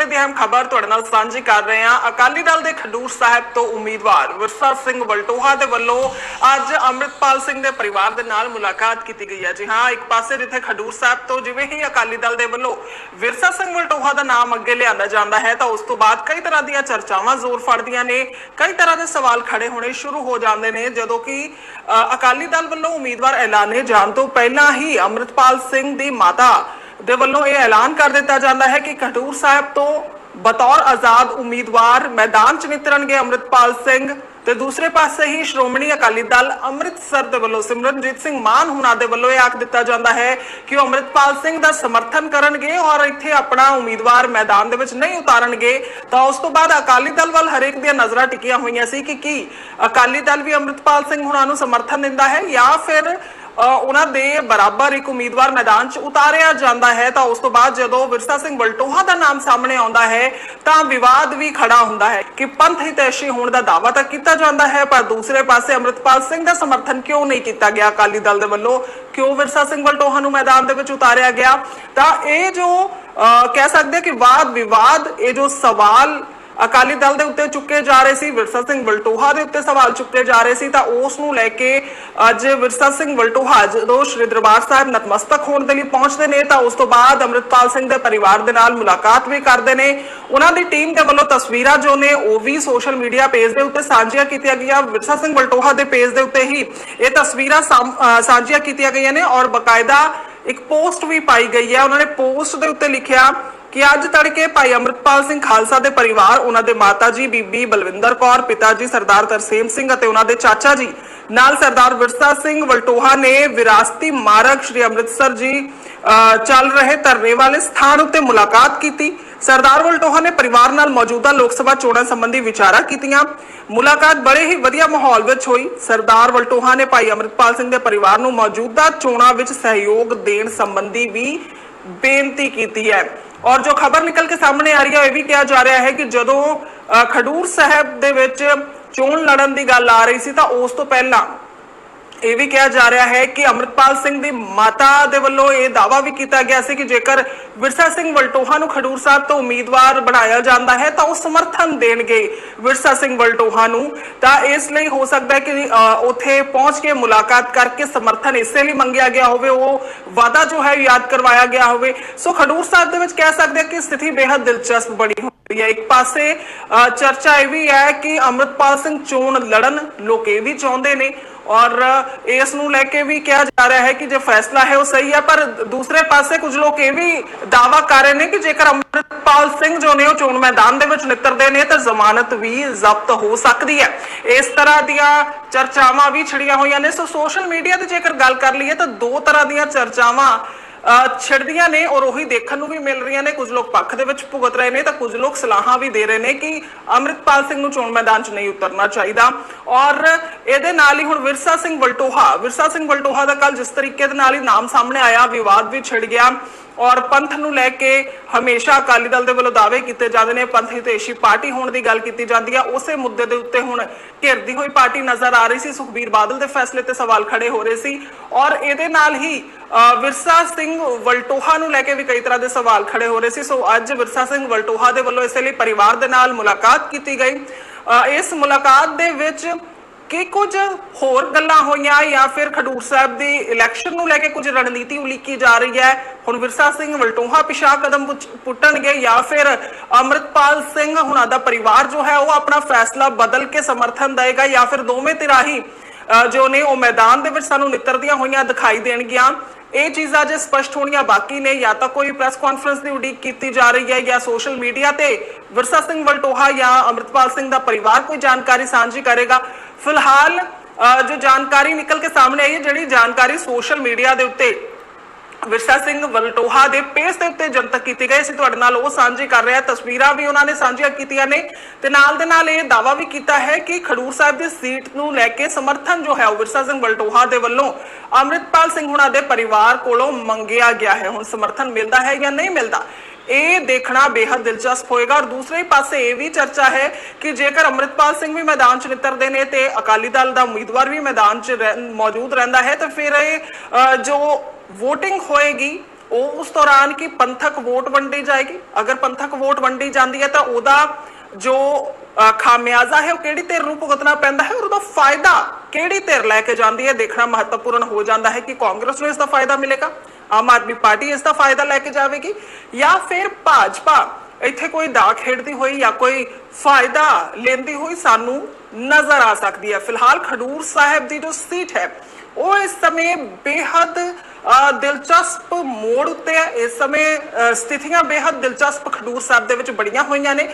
ਵੇਲੇ ਦੀ ਅਹਿਮ ਖਬਰ ਤੁਹਾਡੇ ਨਾਲ ਸਾਂਝੀ ਕਰ ਰਹੇ ਹਾਂ। ਅਕਾਲੀ ਦਲ ਦੇ ਖਡੂਰ ਸਾਹਿਬ ਤੋਂ ਉਮੀਦਵਾਰ ਵਿਰਸਾ ਸਿੰਘ ਵਲਟੋਹਾ ਦੇ ਵੱਲੋਂ ਅੱਜ ਅੰਮ੍ਰਿਤਪਾਲ ਸਿੰਘ ਦੇ ਪਰਿਵਾਰ ਦੇ ਨਾਲ ਮੁਲਾਕਾਤ ਕੀਤੀ ਗਈ ਹੈ। ਜੀ ਹਾਂ, ਇੱਕ ਪਾਸੇ ਜਿੱਥੇ ਖਡੂਰ ਸਾਹਿਬ ਤੋਂ ਜਿਵੇਂ ਹੀ ਅਕਾਲੀ ਦਲ ਦੇ ਵੱਲੋਂ ਵਿਰਸਾ ਸਿੰਘ ਵਲਟੋਹਾ ਦਾ ਨਾਮ ਅੱਗੇ ਲਿਆਂਦਾ ਜਾਂਦਾ ਹੈ, ਤਾਂ ਉਸ ਤੋਂ ਬਾਅਦ ਕਈ ਤਰ੍ਹਾਂ ਦੀਆਂ ਚਰਚਾਵਾਂ ਜ਼ੋਰ ਫੜਦੀਆਂ ਨੇ। ਕਈ ਤਰ੍ਹਾਂ ਦੇ ਸਵਾਲ ਖੜੇ ਹੋਣੇ ਸ਼ੁਰੂ ਹੋ ਜਾਂਦੇ ਨੇ, ਜਦੋਂ ਕਿ ਅਕਾਲੀ ਦਲ ਵੱਲੋਂ ਉਮੀਦਵਾਰ ਐਲਾਨੇ ਜਾਣ ਤੋਂ ਪਹਿਲਾਂ ਹੀ ਅੰਮ੍ਰਿਤਪਾਲ ਸਿੰਘ ਦੀ ਮਾਤਾ ਦੇ ਵੱਲੋਂ ਇਹ ਐਲਾਨ ਕਰ ਦਿੱਤਾ ਜਾਂਦਾ ਹੈ ਕਿ ਖਡੂਰ ਸਾਹਿਬ ਤੋਂ ਬਤੌਰ ਆਜ਼ਾਦ ਉਮੀਦਵਾਰ ਮੈਦਾਨ 'ਚ ਨਿਤਰਨਗੇ ਅੰਮ੍ਰਿਤਪਾਲ ਸਿੰਘ ਤੇ ਦੂਸਰੇ ਪਾਸੇ ਹੀ ਸ਼੍ਰੋਮਣੀ ਅਕਾਲੀ ਦਲ ਅੰਮ੍ਰਿਤਸਰ ਦੇ ਵੱਲੋਂ ਸਿਮਰਨਜੀਤ ਸਿੰਘ ਮਾਨ ਹੁਣਾਂ ਦੇ ਵੱਲੋਂ ਇਹ ਆਖ ਦਿੱਤਾ ਜਾਂਦਾ ਹੈ ਕਿ ਉਹ ਅੰਮ੍ਰਿਤਪਾਲ ਸਿੰਘ ਦਾ ਸਮਰਥਨ ਕਰਨਗੇ ਔਰ ਇੱਥੇ ਆਪਣਾ ਉਮੀਦਵਾਰ ਮੈਦਾਨ ਦੇ ਵਿੱਚ ਨਹੀਂ ਉਤਾਰਨਗੇ ਤਾਂ ਉਸ ਤੋਂ ਬਾਅਦ ਅਕਾਲੀ ਦਲ ਵੱਲ ਹਰੇਕ ਦੀਆਂ ਨਜ਼ਰਾਂ ਟਿਕੀਆਂ ਹੋਈਆਂ ਸੀ ਕਿ ਕੀ ਅਕਾਲੀ ਦਲ ਵੀ ਅੰਮ੍ਰਿਤਪਾਲ ਸਿੰਘ ਹੁਣਾਂ ਨੂੰ ਸਮਰਥਨ ਦਿੰਦਾ ਹੈ ਜਾਂ ਫਿਰ ਉਹਨਾਂ ਦੇ ਬਰਾਬਰ ਇੱਕ ਉਮੀਦਵਾਰ ਮੈਦਾਨ 'ਚ ਉਤਾਰਿਆ ਜਾਂਦਾ ਹੈ। ਤਾਂ ਉਸ ਤੋਂ ਬਾਅਦ ਜਦੋਂ ਵਿਰਸਾ ਸਿੰਘ ਬਲਟੋਹਾ ਦਾ ਨਾਮ ਸਾਹਮਣੇ ਆਉਂਦਾ ਹੈ ਤਾਂ ਵਿਵਾਦ ਵੀ ਖੜਾ ਹੁੰਦਾ ਹੈ ਕਿ ਪੰਥ ਹਿਤੈਸ਼ੀ ਹੋਣ ਦਾ ਦਾਅਵਾ ਤਾਂ ਕੀਤਾ ਜਾਂਦਾ ਹੈ ਪਰ ਦੂਸਰੇ ਪਾਸੇ ਅੰਮ੍ਰਿਤਪਾਲ ਸਿੰਘ ਦਾ ਸਮਰਥਨ ਕਿਉਂ ਨਹੀਂ ਕੀਤਾ ਗਿਆ? ਅਕਾਲੀ ਦਲ ਦੇ ਵੱਲੋਂ ਕਿਉਂ ਵਿਰਸਾ ਸਿੰਘ ਬਲਟੋਹਾ ਨੂੰ ਮੈਦਾਨ ਦੇ ਵਿੱਚ ਉਤਾਰਿਆ ਗਿਆ? ਤਾਂ ਇਹ ਜੋ ਅ, ਕਹਿ ਸਕਦੇ ਹਾਂ ਕਿ ਵਾਦ ਵਿਵਾਦ ਇਹ ਜੋ ਸਵਾਲ ਅਕਾਲੀ ਦਲ ਦੇ ਉੱਤੇ ਚੁੱਕੇ ਜਾ ਰਹੇ ਸੀ ਵਿਰਸਾ ਸਿੰਘ ਵਲਟੋਹਾ ਦੇ ਉੱਤੇ ਸਵਾਲ ਚੁੱਕੇ ਜਾ ਰਹੇ ਸੀ ਤਾਂ ਉਸ ਨੂੰ ਲੈ ਕੇ ਅੱਜ ਵਿਰਸਾ ਸਿੰਘ ਵਲਟੋਹਾ ਜਦੋਂ ਸ਼੍ਰੀ ਦਰਬਾਰ ਸਾਹਿਬ ਨਤਮਸਤਕ ਹੋਣ ਦੇ ਲਈ ਪਹੁੰਚਦੇ ਨੇ ਤਾਂ ਉਸ ਤੋਂ ਬਾਅਦ ਅੰਮ੍ਰਿਤਪਾਲ ਸਿੰਘ ਦੇ ਪਰਿਵਾਰ ਦੇ ਨਾਲ ਮੁਲਾਕਾਤ ਵੀ ਕਰਦੇ ਨੇ। ਉਹਨਾਂ ਦੀ ਟੀਮ ਦੇ ਵੱਲੋਂ ਤਸਵੀਰਾਂ ਜੋ ਨੇ ਉਹ ਵੀ ਸੋਸ਼ਲ ਮੀਡੀਆ ਪੇਜ ਦੇ ਉੱਤੇ ਸਾਂਝੀਆਂ ਕੀਤੀਆਂ ਗਈਆਂ। ਵਿਰਸਾ ਸਿੰਘ ਵਲਟੋਹਾ ਦੇ ਪੇਜ ਦੇ ਉੱਤੇ ਹੀ ਇਹ ਤਸਵੀਰਾਂ ਸਾਂਭ- ਸਾਂਝੀਆਂ ਕੀਤੀਆਂ ਗਈਆਂ ਨੇ ਔਰ ਬਕਾਇਦਾ ਇੱਕ ਪੋਸਟ ਵੀ ਪਾਈ ਗਈ ਹੈ। ਉਹਨਾਂ ਨੇ ਪੋਸਟ ਦੇ ਉੱਤੇ ਲਿਖਿਆ ਕਿ ਅੱਜ ਤੜਕੇ ਭਾਈ ਅਮਰਤਪਾਲ ਸਿੰਘ ਖਾਲਸਾ ਦੇ ਪਰਿਵਾਰ, ਉਹਨਾਂ ਦੇ ਮਾਤਾ ਜੀ ਬੀਬੀ ਬਲਵਿੰਦਰ ਕੌਰ, ਪਿਤਾ ਜੀ ਸਰਦਾਰ ਤਰਸੇਮ ਸਿੰਘ ਅਤੇ ਉਹਨਾਂ ਦੇ ਚਾਚਾ ਜੀ, ਨਾਲ ਸਰਦਾਰ ਵਿਰਸਾ ਸਿੰਘ ਵਲਟੋਹਾ ਨੇ ਵਿਰਾਸਤੀ ਮਾਰਗ ਸ਼੍ਰੀ ਅੰਮ੍ਰਿਤਸਰ ਜੀ ਚੱਲ ਰਹੇ ਧਰਨੇ ਵਾਲੇ ਸਥਾਨ ਉੱਤੇ ਮੁਲਾਕਾਤ ਕੀਤੀ। ਸਰਦਾਰ ਵਲਟੋਹਾ ਨੇ ਪਰਿਵਾਰ ਨਾਲ ਮੌਜੂਦਾ ਲੋਕ ਸਭਾ ਚੋਣਾਂ ਸੰਬੰਧੀ ਵਿਚਾਰਾਂ ਕੀਤੀਆਂ। ਮੁਲਾਕਾਤ ਬੜੇ ਹੀ ਵਧੀਆ ਮਾਹੌਲ ਵਿੱਚ ਹੋਈ। ਸਰਦਾਰ ਵਲਟੋਹਾ ਨੇ ਭਾਈ ਅਮਰਿਤਪਾਲ ਸਿੰਘ ਦੇ ਪਰਿਵਾਰ ਨੂੰ ਮੌਜੂਦਾ ਚੋਣਾਂ ਵਿੱਚ ਸਹਿਯੋਗ ਦੇਣ ਸੰਬੰਧੀ ਵੀ ਬੇਨਤੀ ਕੀਤੀ ਹੈ। ਔਰ ਜੋ ਖਬਰ ਨਿਕਲ ਕੇ ਸਾਹਮਣੇ ਆ ਰਹੀ ਹੈ, ਇਹ ਵੀ ਕਿਹਾ ਜਾ ਰਿਹਾ ਹੈ ਕਿ ਜਦੋਂ ਖਡੂਰ ਸਾਹਿਬ ਦੇ ਵਿੱਚ ਚੋਣ ਲੜਨ ਦੀ ਗੱਲ ਆ ਰਹੀ ਸੀ, ਤਾਂ ਉਸ ਤੋਂ ਪਹਿਲਾਂ ਇਹ ਵੀ ਕਿਹਾ ਜਾ ਰਿਹਾ ਹੈ ਕਿ ਅਮਰਿਤਪਾਲ ਸਿੰਘ ਦੀ ਮਾਤਾ ਦੇ ਵੱਲੋਂ ਇਹ ਦਾਵਾ ਵੀ ਕੀਤਾ ਗਿਆ ਸੀ ਕਿ ਜੇਕਰ ਵਿਰਸਾ ਸਿੰਘ ਵਲਟੋਹਾ ਨੂੰ ਖਡੂਰ ਸਾਹਿਬ ਤੋਂ ਉਮੀਦਵਾਰ ਬਣਾਇਆ ਜਾਂਦਾ ਹੈ ਤਾਂ ਉਹ ਸਮਰਥਨ ਦੇਣਗੇ ਵਿਰਸਾ ਸਿੰਘ ਵਲਟੋਹਾ ਨੂੰ। ਤਾਂ ਇਸ ਲਈ ਹੋ ਸਕਦਾ ਹੈ ਕਿ ਉੱਥੇ ਪਹੁੰਚ ਕੇ ਮੁਲਾਕਾਤ ਕਰਕੇ ਸਮਰਥਨ ਇਸੇ ਲਈ ਮੰਗਿਆ ਗਿਆ ਹੋਵੇ ਉਹ ਵਾਦਾ ਜੋ ਹੈ ਯਾਦ ਕਰਵਾਇਆ ਗਿਆ ਹੋਵੇ। ਸੋ ਖਡੂਰ ਸਾਹਿਬ ਦੇ ਵਿੱਚ ਕਹਿ ਸਕਦੇ ਹਾਂ ਕਿ ਸਥਿਤੀ ਬੇहद ਦਿਲਚਸਪ ਬਣੀ ਹੋਈ ਹੈ। ਇੱਕ ਪਾਸੇ ਅ, ਚਰਚਾ ਇਹ ਵੀ ਹੈ ਕਿ ਅਮਰਿਤਪਾਲ ਸਿੰਘ ਚੋਣ ਲੜਨ ਲੋਕ ਇਹ ਵੀ ਚਾਹੁੰਦੇ ਨੇ। ਔਰ ਇਸ ਨੂੰ ਲੈ ਕੇ ਵੀ ਕਿਹਾ ਜਾ ਰਿਹਾ ਹੈ ਕਿ ਜੇ ਫੈਸਲਾ ਹੈ ਉਹ ਸਹੀ ਹੈ, ਪਰ ਦੂਸਰੇ ਪਾਸੇ ਕੁਝ ਲੋਕ ਇਹ ਵੀ ਦਾਵਾ ਕਰ ਰਹੇ ਨੇ ਕਿ ਜੇਕਰ ਅੰਮ੍ਰਿਤਪਾਲ ਸਿੰਘ ਜੋ ਨੇ ਉਹ ਚੋਣ ਮੈਦਾਨ ਦੇ ਵਿੱਚ ਨਿਕਲਦੇ ਨੇ ਤਾਂ ਜ਼ਮਾਨਤ ਵੀ ਜ਼ਬਤ ਹੋ ਸਕਦੀ ਹੈ। ਇਸ ਤਰ੍ਹਾਂ ਦੀਆਂ ਚਰਚਾਵਾਂ ਵੀ ਛਿੜੀਆਂ ਹੋਈਆਂ ਨੇ। ਸੋ ਸੋਸ਼ਲ ਮੀਡੀਆ ਤੇ ਜੇਕਰ ਗੱਲ ਕਰ ਲਈਏ ਤਾਂ ਦੋ ਤਰ੍ਹਾਂ ਦੀਆਂ ਚਰਚਾਵਾਂ ਛਿੜਦੀਆਂ ਨੇ ਔਰ ਉਹੀ ਦੇਖਣ ਨੂੰ ਵੀ ਮਿਲ ਰਹੀਆਂ ਨੇ। ਕੁਝ ਲੋਕ ਪੱਖ ਦੇ ਵਿੱਚ ਭੁਗਤ ਰਹੇ ਨੇ ਤਾਂ ਕੁਝ ਲੋਕ ਸਲਾਹਾਂ ਵੀ ਦੇ ਰਹੇ ਨੇ ਕਿ ਅੰਮ੍ਰਿਤਪਾਲ ਸਿੰਘ ਨੂੰ ਚੋਣ ਮੈਦਾਨ 'ਚ ਨਹੀਂ ਉਤਰਨਾ ਚਾਹੀਦਾ। ਔਰ ਇਹਦੇ ਨਾਲ ਹੀ ਹੁਣ ਵਿਰਸਾ ਸਿੰਘ ਵਲਟੋਹਾ ਵਿਰਸਾ ਸਿੰਘ ਵਲਟੋਹਾ ਦਾ ਕੱਲ ਜਿਸ ਤਰੀਕੇ ਦੇ ਨਾਲ ਹੀ ਨਾਮ ਸਾਹਮਣੇ ਆਇਆ ਵਿਵਾਦ ਵੀ ਛਿੜ ਗਿਆ। ਔਰ ਪੰਥ ਨੂੰ ਲੈ ਕੇ ਹਮੇਸ਼ਾ ਅਕਾਲੀ ਦਲ ਦੇ ਵੱਲੋਂ ਦਾਅਵੇ ਕੀਤੇ ਜਾਂਦੇ ਨੇ ਪੰਥ ਹਿਤੇਸ਼ੀ ਪਾਰਟੀ ਹੋਣ ਦੀ ਗੱਲ ਕੀਤੀ ਜਾਂਦੀ ਆ। ਉਸੇ ਮੁੱਦੇ ਦੇ ਉੱਤੇ ਹੁਣ ਘਿਰਦੀ ਹੋਈ ਪਾਰਟੀ ਨਜ਼ਰ ਆ ਰਹੀ ਸੀ। ਸੁਖਬੀਰ ਬਾਦਲ ਦੇ ਫੈਸਲੇ ਤੇ ਸਵਾਲ ਖੜੇ ਹੋ ਰਹੇ ਸੀ। ਔਰ ਇਹਦੇ ਨਾਲ ਹੀ ਅ, ਵਿਰਸਾ ਸਿੰਘ ਵਲਟੋਹਾ ਨੂੰ ਲੈ ਕੇ ਵੀ ਕਈ ਤਰ੍ਹਾਂ ਦੇ ਸਵਾਲ ਖੜੇ ਹੋ ਰਹੇ ਸੀ। ਸੋ ਅੱਜ ਵਿਰਸਾ ਸਿੰਘ ਵਲਟੋਹਾ ਦੇ ਵੱਲੋਂ ਇਸੇ ਲਈ ਪਰਿਵਾਰ ਦੇ ਨਾਲ ਮੁਲਾਕਾਤ ਕੀਤੀ ਗਈ। ਇਸ ਮੁਲਾਕਾਤ ਦੇ ਵਿੱਚ ਕਿ ਕੁਝ ਹੋਰ ਗੱਲਾਂ ਹੋਈਆਂ ਜਾਂ ਫਿਰ ਖਡੂਰ ਸਾਹਿਬ ਦੀ ਇਲੈਕਸ਼ਨ ਨੂੰ ਲੈ ਕੇ ਕੁਝ ਰਣਨੀਤੀ ਉਲੀਕੀ ਜਾ ਰਹੀ ਹੈ? ਹੁਣ ਵਿਰਸਾ ਸਿੰਘ ਵਲਟੋਹਾ ਪਿਛਾ ਕਦਮ ਪੁੱਟਣਗੇ ਜਾਂ ਫਿਰ ਅਮਰਿਤਪਾਲ ਸਿੰਘ ਹੁਣਾਂ ਦਾ ਪਰਿਵਾਰ ਜੋ ਹੈ ਉਹ ਆਪਣਾ ਫੈਸਲਾ ਬਦਲ ਕੇ ਸਮਰਥਨ ਦੇਗਾ ਜਾਂ ਫਿਰ ਦੋਵੇਂ ਧਿਰਾਂ ਜੋ ਨੇ ਉਹ ਮੈਦਾਨ ਦੇ ਵਿੱਚ ਸਾਨੂੰ ਨਿੱਤਰਦੀਆਂ ਹੋਈਆਂ ਦਿਖਾਈ ਦੇਣਗੀਆਂ। ਇਹ ਚੀਜ਼ਾਂ ਜੇ ਸਪਸ਼ਟ ਹੋਣੀਆਂ ਬਾਕੀ ਨੇ ਜਾਂ ਤਾਂ ਕੋਈ ਪ੍ਰੈਸ ਕਾਨਫਰੰਸ ਦੀ ਉਡੀਕ ਕੀਤੀ ਜਾ ਰਹੀ ਹੈ ਜਾਂ ਸੋਸ਼ਲ ਮੀਡੀਆ ਤੇ ਵਿਰਸਾ ਸਿੰਘ ਵਲਟੋਹਾ ਜਾਂ ਅਮਰਿਤਪਾਲ ਸਿੰਘ ਦਾ ਪਰਿਵਾਰ ਕੋਈ ਜਾਣਕਾਰੀ ਸਾਂਝੀ ਕਰੇਗਾ। ਫਿਲਹਾਲ ਅ, ਜੋ ਜਾਣਕਾਰੀ ਨਿਕਲ ਕੇ ਸਾਹਮਣੇ ਆਈ ਹੈ ਜਿਹੜੀ ਜਾਣਕਾਰੀ ਸੋਸ਼ਲ ਮੀਡੀਆ ਦੇ ਉੱਤੇ ਵਿਰਸਾ ਸਿੰਘ ਵਲਟੋਹਾ ਦੇ ਪੇਜ ਦੇ ਉੱਤੇ ਜਨਤਕ ਕੀਤੀ ਗਈ ਸੀ। ਤੁਹਾਡੇ ਨਾਲ ਉਹ ਸਾਂਝੀ ਕਰ ਰਿਹਾ ਤਸਵੀਰਾਂ ਵੀ ਉਹਨਾਂ ਨੇ ਸਾਂਝੀਆਂ ਕੀਤੀਆਂ ਨੇ ਤੇ ਨਾਲ ਦੇ ਨਾਲ ਇਹ ਦਾਵਾ ਵੀ ਕੀਤਾ ਹੈ ਕਿ ਖਡੂਰ ਸਾਹਿਬ ਦੀ ਸੀਟ ਨੂੰ ਲੈ ਕੇ ਸਮਰਥਨ ਜੋ ਹੈ ਉਹ ਵਿਰਸਾ ਸਿੰਘ ਵਲਟੋਹਾ ਦੇ ਵੱਲੋਂ ਅੰਮ੍ਰਿਤਪਾਲ ਸਿੰਘ ਹੁਣਾਂ ਦੇ ਪਰਿਵਾਰ ਕੋਲੋਂ ਮੰਗਿਆ ਗਿਆ ਹੈ। ਹੁਣ ਸਮਰਥਨ ਮਿਲਦਾ ਹੈ ਜਾਂ ਨਹੀਂ ਮਿਲਦਾ, ਇਹ ਦੇਖਣਾ ਬੇहद ਦਿਲਚਸਪ ਹੋਏਗਾ। ਔਰ ਦੂਸਰੇ ਪਾਸੇ ਇਹ ਵੀ ਚਰਚਾ ਹੈ ਕਿ ਜੇਕਰ ਅੰਮ੍ਰਿਤਪਾਲ ਸਿੰਘ ਵੀ ਮੈਦਾਨ 'ਚ ਨਿੱਤਰਦੇ ਨੇ ਤੇ ਅਕਾਲੀ ਦਲ ਦਾ ਉਮੀਦਵਾਰ ਵੀ ਮੈਦਾਨ 'ਚ ਰਹਿ- ਮੌਜੂਦ ਰਹਿੰਦਾ ਹੈ, ਤਾਂ ਫਿਰ ਇਹ ਜੋ VOTING ਹੋਏਗੀ, ਉਹ ਉਸ ਦੌਰਾਨ ਕੀ ਪੰਥਕ ਵੋਟ ਵੰਡੀ ਜਾਏਗੀ? ਅਗਰ ਪੰਥਕ ਵੋਟ ਵੰਡੀ ਜਾਂਦੀ ਹੈ ਤਾਂ ਉਹਦਾ ਜੋ ਖਾਮਿਆਜ਼ਾ ਹੈ, ਉਹ ਕਿਹੜੀ ਧਿਰ ਨੂੰ ਭੁਗਤਣਾ ਪੈਂਦਾ ਹੈ? ਔਰ ਉਹਦਾ ਫਾਇਦਾ ਕਿਹੜੀ ਧਿਰ ਲੈ ਕੇ ਜਾਂਦੀ ਹੈ? ਦੇਖਣਾ ਮਹੱਤਵਪੂਰਨ ਹੋ ਜਾਂਦਾ ਹੈ ਕਿ ਕਾਂਗਰਸ ਨੂੰ ਇਸ ਦਾ ਫਾਇਦਾ ਮਿਲੇਗਾ, ਆਮ ਆਦਮੀ ਪਾਰਟੀ ਇਸ ਦਾ ਫਾਇਦਾ ਲੈ ਕੇ ਜਾਵੇਗੀ, ਜਾਂ ਫਿਰ ਭਾਜਪਾ ਇੱਥੇ ਕੋਈ ਦਾ ਖੇਡਦੀ ਹੋਈ ਜਾਂ ਕੋਈ ਫਾਇਦਾ ਲੈਂਦੀ ਹੋਈ ਸਾਨੂੰ ਨਜ਼ਰ ਆ ਸਕਦੀ ਹੈ। ਫਿਲਹਾਲ ਖਡੂਰ ਸਾਹਿਬ ਦੀ ਜੋ ਸੀਟ ਹੈ ਉਹ ਇਸ ਸਮੇਂ ਬੇਹੱਦ ਦਿਲਚਸਪ ਮੋੜ ਉੱਤੇ ਹੈ। ਇਸ ਸਮੇਂ ਸਥਿਤੀਆਂ ਬੇਹੱਦ ਦਿਲਚਸਪ ਖਡੂਰ ਸਾਹਿਬ ਦੇ ਵਿੱਚ ਬੜੀਆਂ ਹੋਈਆਂ ਨੇ।